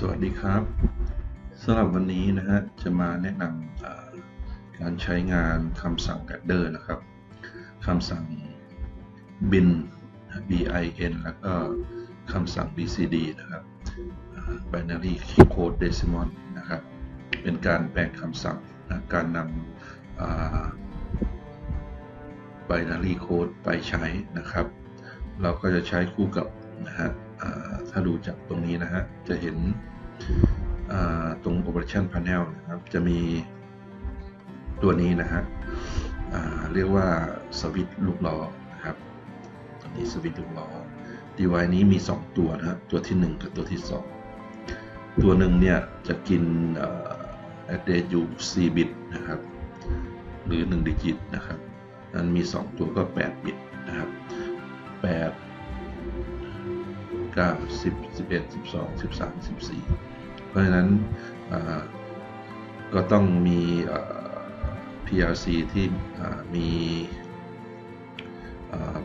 สวัสดีครับสำหรับวันนี้นะฮะจะมาแนะนำการใช้งานคำสั่ง adder นะครับคำสั่ง bin bin แล้วก็คำสั่ง bcd นะครับ binary code decimal นะครับ เป็นการแปลงคำสั่งนะการนำ binary code ไปใช้นะครับ เราก็จะใช้คู่กับนะฮะอ่า ถ้าดูจากตรงนี้นะฮะ จะเห็นตรง operation panel นะครับ จะมีตัวนี้นะฮะเรียกว่าสวิตช์ลูกล้อนะครับตัวนี้สวิตช์ลูกล้อ device นี้มี 2 ตัวนะฮะตัวที่ 1 กับตัวที่ 2 ตัวหนึ่งเนี่ย จะกิน address อยู่4บิตนะครับ หรือ 1 ดิจิตนะครับนั้นมี 2 ตัวก็ 8 บิตนะครับ8 9 10 11 12 13 14 เพราะฉะนั้นก็ต้องมี PLC ที่มี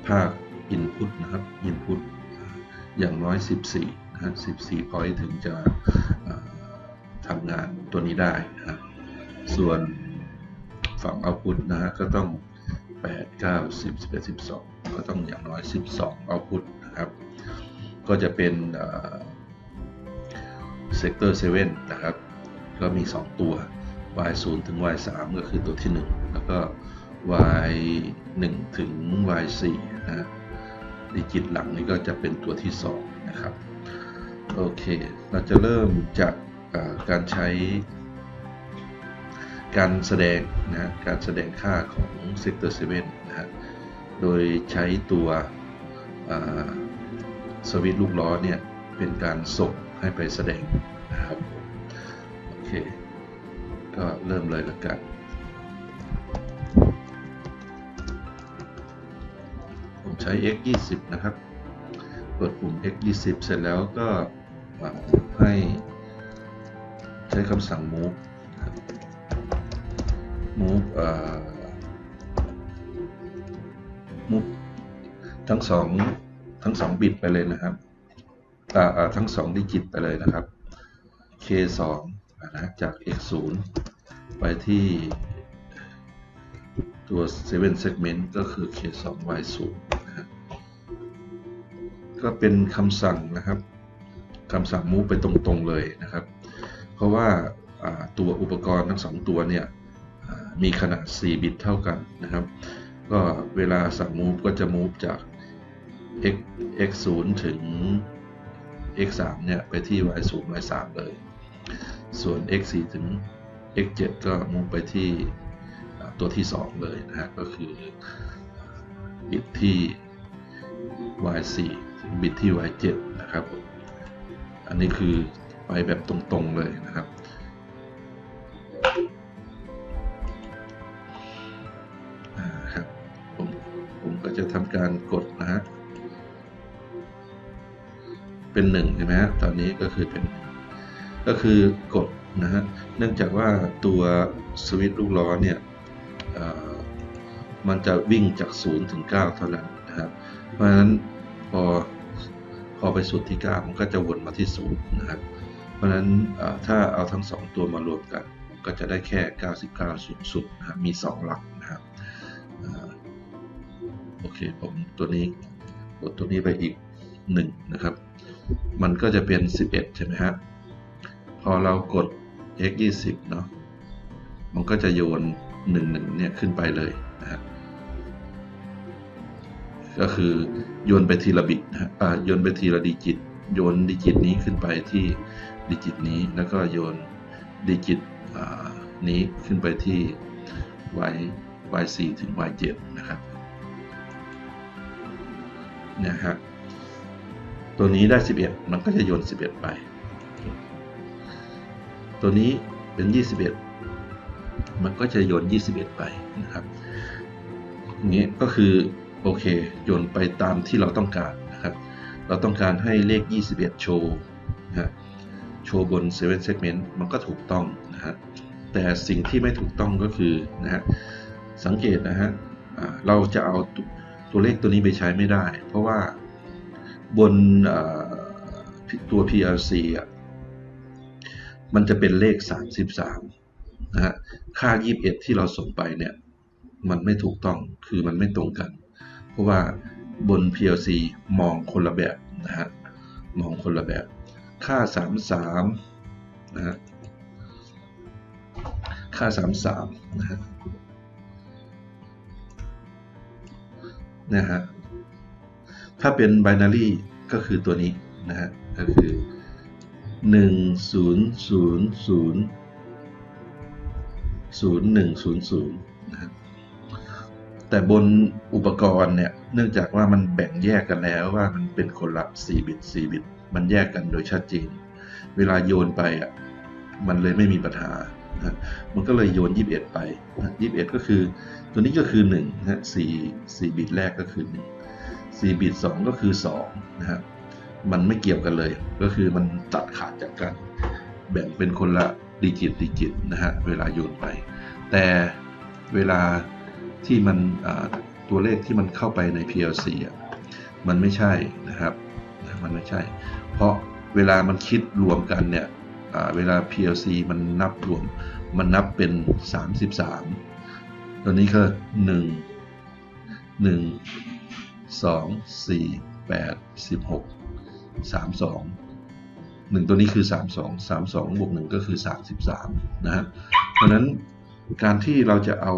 ภาค Input นะครับ Input อย่างน้อย 14 นะฮะ 14 point ถึงจะทำงานตัวนี้ได้นะส่วนฝั่ง Output นะฮะก็ต้อง 8 9 10 11 12 ก็ต้องอย่างน้อย 12 Output นะครับ ก็จะเป็นเซกเตอร์7นนะครับ ก็มี 2 ตัว y 0ถึง y 3ก็คือตัวที่ 1 แล้วก็ y 1ถึง y 4นะดิจิตหลังนี้ก็จะเป็นตัวที่ 2 นะครับ โอเค เราจะเริ่มจากการใช้ การแสดงนะการแสดงค่าของ Sector 7นะฮะโดยใช้ตัว สวิตลูกล้อเนี่ยเป็นการส่งให้ไปแสดงนะครับ โอเค ก็เริ่มเลยละกัน ผมใช้ x 20นะครับกดปุ่ม x 20เสร็จแล้วก็ให้ใช้คำสั่ง move move อ่า move ทั้งสอง ทั้งสองบิตไปเลยนะครับทั้งสองดิจิตไปเลยนะครับ k 2 นะจาก x 0 ไปที่ตัว 7 segment ก็คือ k 2 y 0 นะก็เป็นคำสั่งนะครับคำสั่ง move ไปตรงๆเลยนะครับ เพราะว่าตัวอุปกรณ์ทั้งสองตัวเนี่ยมีขนาด 4 บิตเท่ากันนะครับ ก็เวลาสั่ง move ก็จะ move จาก x x 0ถึง x 3เนี่ย ไปที่ y 0 y 3เลย ส่วน x 4ถึง x 7ก็ move ไปที่ตัวที่ 2 เลยนะฮะ ก็คือบิตที่ y 4ถึงบิตที่ y 7นะครับ อันนี้คือไปแบบตรงๆเลยนะครับ เป็นหนึ่งใช่ไหมฮะตอนนี้ก็คือเป็นก็คือกดนะฮะเนื่องจากว่าตัวสวิตช์ลูกล้อเนี่ยมันจะวิ่งจาก 0 ถึง 9 เท่านั้นนะครับเพราะฉะนั้นพอพอไปสุดที่ 9 มันก็จะวนมาที่ 0 นะครับ เพราะฉะนั้นถ้าเอาทั้ง 2 ตัวมารวมกันก็จะได้แค่ 99 สูงสุดนะครับมี 2 หลักนะครับอโอเคผมตัวนี้กดตัวนี้ไปอีก 1 นะครับ มันก็จะเป็น 11 ใช่ไหมฮะ พอเรากด x 20เนาะ มันก็จะโยน 11 เนี่ยขึ้นไปเลยนะฮะ ก็คือโยนไปทีละบิตนะฮะอ่าโยนไปทีละดิจิต โยนดิจิตนี้ขึ้นไปที่ดิจิตนี้ แล้วก็โยนดิจิตอ่านี้ขึ้นไปที่ y y 4 ถึง y 7 นะครับเนี่ยฮะ ตัวนี้ได้ 11 มันก็จะโยน 11 ไป ตัวนี้เป็น 21 มันก็จะโยน 21 ไปนะครับอย่างนี้ก็คือโอเคโยนไปตามที่เราต้องการนะครับ เราต้องการให้เลข 21 โชว์นะฮะโชว์บน 7 segment มันก็ถูกต้องนะฮะแต่สิ่งที่ไม่ถูกต้องก็คือนะฮะสังเกตนะฮะเราจะเอาตตัวเลขตัวนี้ไปใช้ไม่ได้ เพราะว่า บนตัว PLC อะมันจะเป็นเลข 33นะฮะค่า 21 ที่เราส่งไปเนี่ยมันไม่ถูกต้องคือมันไม่ตรงกัน เพราะว่าบน PLC มองคนละแบบนะฮะมองคนละแบบ ค่า 33นะฮะค่า 33นะฮะนะฮะ ถ้าเป็น binary ก็คือตัวนี้นะฮะก็คือ 1 0 0 0 0 1 0 0นะฮะแต่บนอุปกรณ์เนี่ย เนื่องจากว่ามันแบ่งแยกกันแล้วว่ามันเป็นคนละ4บิต4บิต มันแยกกันโดยชัดเจน เวลาโยนไปอะ มันเลยไม่มีปัญหานะมันก็เลยโยน 21 ไป 21 ก็คือ ตัวนี้ก็คือ1นะ4 4บิตแรกก็คือ 1 4บิต2ก็คือ2นะฮะมันไม่เกี่ยวกันเลย ก็คือมันตัดขาดจากกันแบ่งเป็นคนละดิจิตดิจิตนะฮะเวลาโยนไป แต่เวลาที่มันตัวเลขที่มันเข้าไปใน PLC อะมันไม่ใช่นะครับมันไม่ใช่ เพราะเวลามันคิดรวมกันเนี่ยเวลา PLC มันนับรวม มันนับเป็น 33 ตัวนี้คือ1 1 2 4 8 16 32 1 ตัวนี้คือ 32 32บวก1ก็คือ 33 นะฮะเพราะนั้นการที่เราจะเอา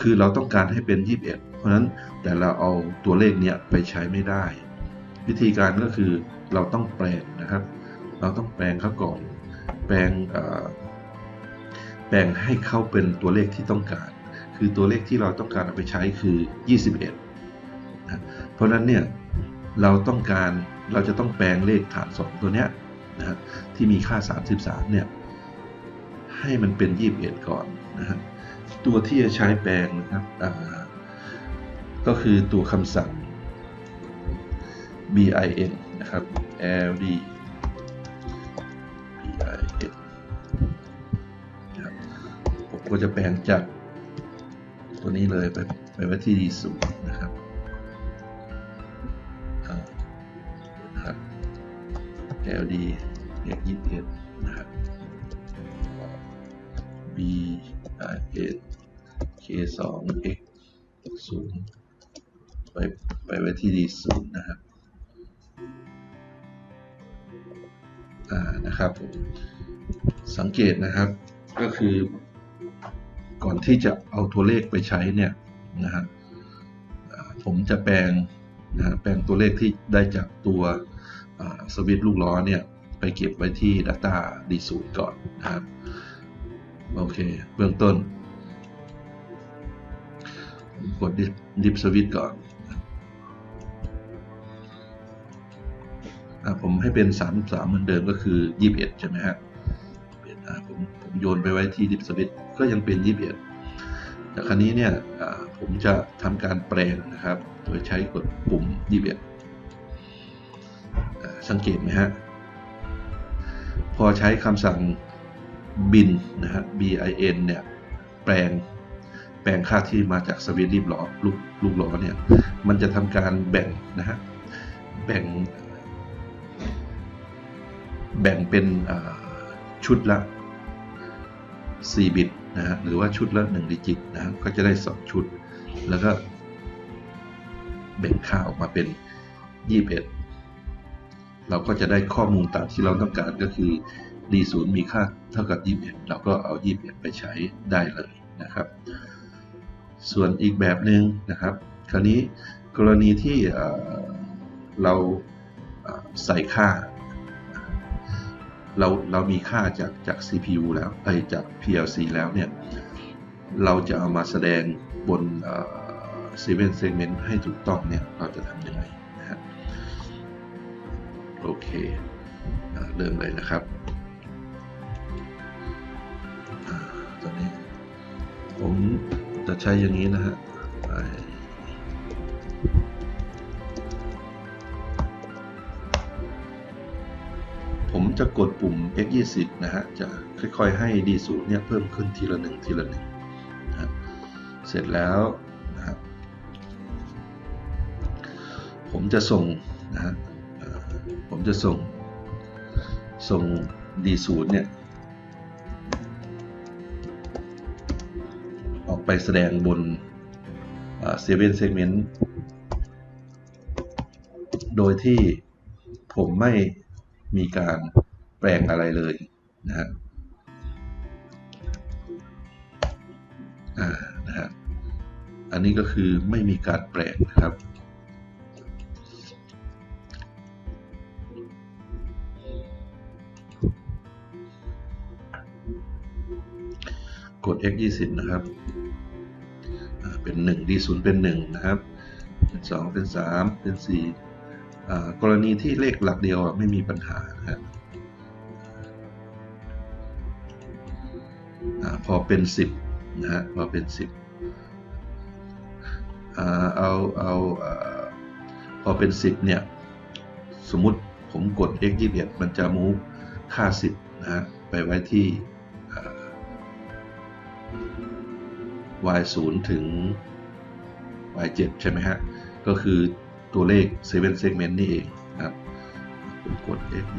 คือเราต้องการให้เป็น 21 เพราะนั้นแต่เราเอาตัวเลขเนี้ยไปใช้ไม่ได้ วิธีการก็คือเราต้องแปลงนะครับ เราต้องแปลงเขาก่อน แปลงแปลงให้เข้าเป็นตัวเลขที่ต้องการ คือตัวเลขที่เราต้องการเอาไปใช้คือ 21นะเพราะนั้นเนี่ยเราต้องการเราจะต้องแปลงเลขฐาน2ตัวเนี้ยนะที่มีค่า 33เนี่ยให้มันเป็น 21 ก่อนนะฮะตัวที่จะใช้แปลงนะครับก็คือตัวคำสั่ง bin นะครับ ld bin นะครับผมก็จะแปลงจาก ตัวนี้เลยไปไปไว้ที่ d ศูนย์นะครับนะครับ ld เอกยี่สิบเอ็ดนะครับ b i n k สอง x ศูนย์ไปไปไว้ที่ d ศูนย์นะครับอ่านะครับผมสังเกตนะครับก็คือ ก่อนที่จะเอาตัวเลขไปใช้เนี่ยนะฮะผมจะแปลงนะแปลงตัวเลขที่ได้จากตัวสวิตลูกล้อเนี่ยไปเก็บไว้ที่ Data D0 ก่อนนะครับโอเค เบื้องต้น กดดิฟสวิตก่อนผมให้เป็น 33 เหมือนเดิมก็คือ 21 ใช่ไหมฮะ ผมผมโยนไปไว้ที่ดิฟสวิตก็ยังเป็น 21 แต่ครั้นี้เนี่ยผมจะทำการแปลงนะครับ โดยใช้กดปุ่ม 21 สังเกตไหมฮะ พอใช้คำสั่งบินนะฮะ bin เนี่ย แปลงแปลงค่าที่มาจากสวิตรีบล้อลูกลูกล้อเนี่ย มันจะทำการแบ่งนะฮะ แบ่ง แบ่งเป็นชุดละ 4 บิตนะฮะหรือว่าชุดละ1ดิจิตนะก็จะได้ 2 ชุด แล้วก็แบ่งค่าออกมาเป็น 21 เราก็จะได้ข้อมูลตามที่เราต้องการก็คือ D0 มีค่าเท่ากับ 21 เราก็เอา 21 ไปใช้ได้เลยนะครับ ส่วนอีกแบบหนึ่งนะครับ คราวนี้กรณีที่เราใส่ค่า เราเรามีค่าจากจาก CPU แล้วไปจาก PLC แล้วเนี่ย เราจะเอามาแสดงบน Seven Segment ให้ถูกต้องเนี่ย เราจะทำยังไงนะฮะโอเคเริ่มเลยนะครับตอนนี้ผมจะใช้อย่างนี้นะฮะ จะกดปุ่ม X20 นะฮะ จะค่อยๆ ให้ D0 เนี่ยเพิ่มขึ้นทีละหนึ่งทีละหนึ่งนะเสร็จแล้วนะฮะผมจะส่งนะฮะผมจะส่ง ส่ง D0 เนี่ย ออกไปแสดงบนเซเว่นเซกเมนต์โดยที่ผมไม่มีการ แปลงอะไรเลยนะฮะอ่านะฮะอันนี้ก็คือไม่มีการแปลงนะครับกด x 20นะครับ เป็น 1 d 0เป็น 1 นะครับ เป็น 2 เป็น 3 เป็น4อ่ากรณีที่เลขหลักเดียวอะไม่มีปัญหานะครับ อาพอเป็น10นะฮะพอเป็น10อ่าเอาเอาพอเป็น10เนี่ยสมมติผมกด x 21มันจะ move ค่า10นะฮะไปไว้ที่ y 0ถึง y 7ใช่ไหมฮะ ก็คือตัวเลข7 segment นี่เองนะครับผมกด f 21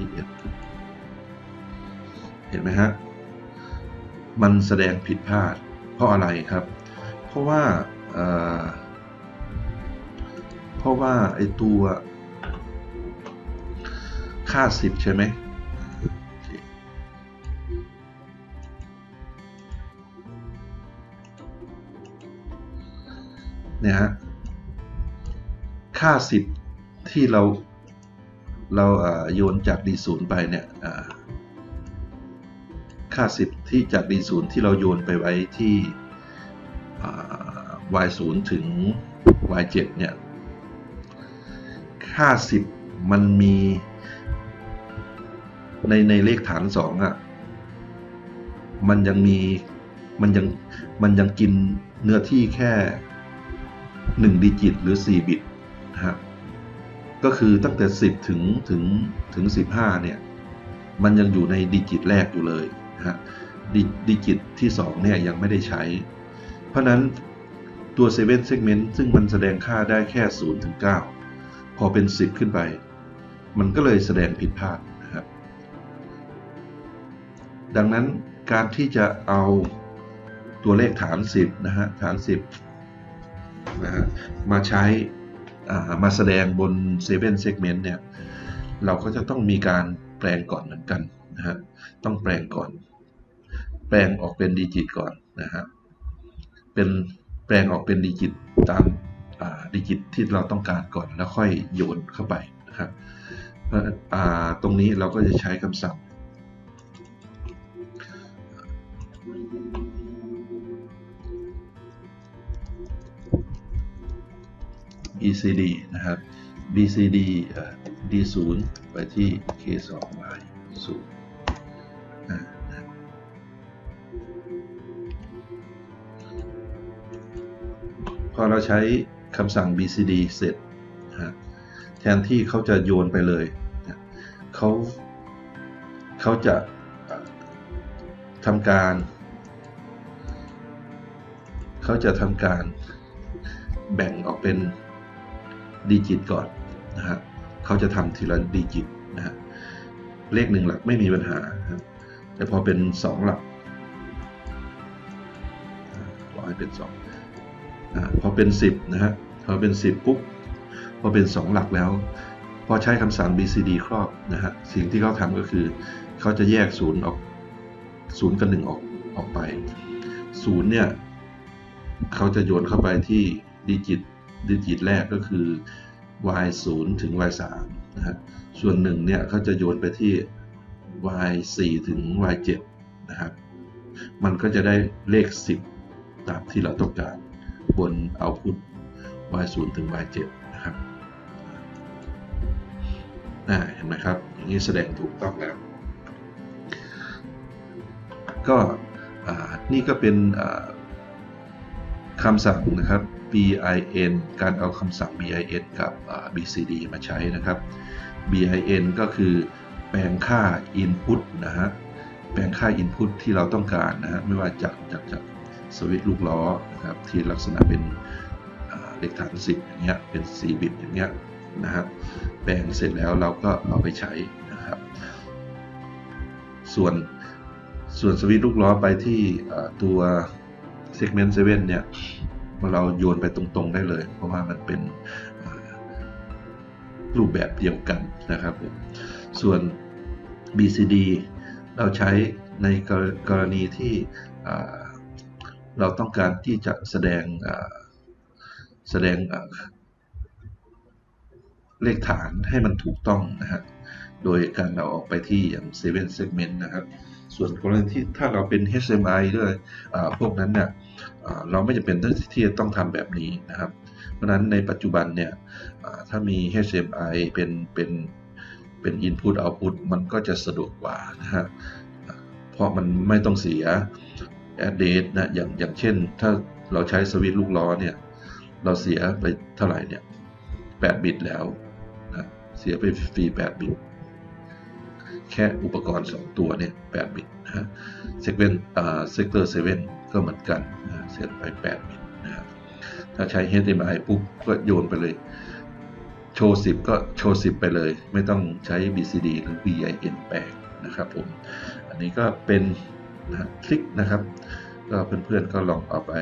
เห็นไหมฮะ มันแสดงผิดพลาด เพราะอะไรครับ เพราะว่าเเพราะว่าไอตัวค่า 10 ใช่ไหมเนี่ยฮะค่า 10 ที่เราเราโยนจาก D0 ไปเนี่ย ค่า 10 ที่จาก D0 ที่เราโยนไปไว้ที่อ่า Y0 ถึง Y7 เนี่ย ค่า 10 มันมีในในเลขฐาน2อะ มันยังมี มันยัง มันยังกินเนื้อที่แค่ 1 ดิจิต หรือ 4 บิตนะครับก็คือตั้งแต่ 10 ถึงถึงถึง 15 เนี่ย มันยังอยู่ในดิจิตแรกอยู่เลย นะฮะดิดิจิตที่ 2 เนี่ย ยังไม่ได้ใช้ เพราะนั้นตัว 7 segment ซึ่งมันแสดงค่าได้แค่ 0 ถึง 9 พอเป็น 10 ขึ้นไป มันก็เลยแสดงผิดพลาดนะครับ ดังนั้นการที่จะเอาตัวเลขฐาน 10 นะฮะ ฐาน 10 นะฮะ มาใช้มาแสดงบน 7 segment เนี่ย เราก็จะต้องมีการแปลงก่อนเหมือนกันนะฮะ ต้องแปลงก่อน แปลงออกเป็นดิจิตก่อนนะฮะเป็นแปลงออกเป็นดิจิตตามดิจิตที่เราต้องการก่อนแล้วค่อยโยนเข้าไปนะครับตรงนี้เราก็จะใช้คำสั่ง BCD นะครับ BCD D0 ไปที่ K2Y 0 อเราใช้คำสั่ง BCD เสร็จนะแทนที่เขาจะโยนไปเลยนะเขาเขาจะทำการ เขาจะทำการแบ่งออกเป็นดิจิตก่อนนะฮะเขาจะทำทีละดิจิตนะฮะเลขหนึ่งหลักไม่มีปัญหา แต่พอเป็นสองหลักขอให้เป็นสอง พอเป็นสิบนะฮะพอเป็นสิบปุ๊บพอเป็นสองหลักแล้ว พอใช้คำสั่ง BCD ครอบนะฮะสิ่งที่เขาทำก็คือ เขาจะแยกศูนย์ออกศูนย์กับหนึ่งออกออกไปศูนย์เนี่ยเขาจะโยนเข้าไปที่ดิจิตดิจิตแรกก็คือ y 0ถึง y 3นะฮะส่วนหนึ่งเนี่ยเขาจะโยนไปที่ y 4ถึง y 7นะครับมันก็จะได้เลข 10 ตามที่เราต้องการ บนเอาพุท y 0 ถึง y 7 นะครับอ่าเห็นไหมครับ อย่างนี้แสดงถูกต้องแล้ว ก็นี่ก็เป็นคำสั่งนะครับ bin การเอาคำสั่ง bin กับ bcd มาใช้นะครับ bin ก็คือแปลงค่า input นะฮะ แปลงค่า input ที่เราต้องการนะฮะ ไม่ว่าจากจากจาก สวิตลูกล้อนะครับที่ลักษณะเป็นเลขฐาน10อย่างเงี้ยเป็น4บิตอย่างเงี้ยนะฮะแปลงเสร็จแล้วเราก็เอาไปใช้นะครับ ส่วนส่วนสวิตลูกล้อไปที่เอ่อตัว segment 7เนี่ยเราโยนไปตรงๆได้เลย เพราะว่ามันเป็นรูปแบบเดียวกันนะครับผมส่วน BCD เราใช้ในกรณีที่ เราต้องการที่จะแสดงแสดงเลขฐานให้มันถูกต้องนะฮะ โดยการเราออกไปที่อย่าง7 segment นะครับ ส่วนกรณีที่ถ้าเราเป็น HMI ด้วยพวกนั้นเนี่ยเราไม่จำเป็นที่จะต้องทำแบบนี้นะครับ เพราะนั้นในปัจจุบันเนี่ยถ้ามี HMI เป็นเป็นเป็น input output มันก็จะสะดวกกว่านะฮะ เพราะมันไม่ต้องเสีย address นะอย่างอย่างเช่น ถ้าเราใช้สวิตลูกล้อเนี่ย เราเสียไปเท่าไหร่เนี่ย8บิตแล้วนะเสียไปฟรี8บิต แค่อุปกรณ์ 2 ตัวเนี่ย8บิตนะฮะเซกเวนอ่าเซกเตอร์7ก็เหมือนกันนะเสียไป8บิตนะถ้าใช้ HDMI ปุ๊บก็โยนไปเลย โชว์ 10 ก็โชว์ 10 ไปเลย ไม่ต้องใช้ BCD หรือ VIN แปลนะครับผม อันนี้ก็เป็น นะคลิกนะครับก็เพื่อนๆก็ลองเอาไป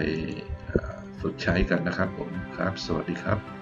ฝึกใช้กันนะครับผมครับ สวัสดีครับ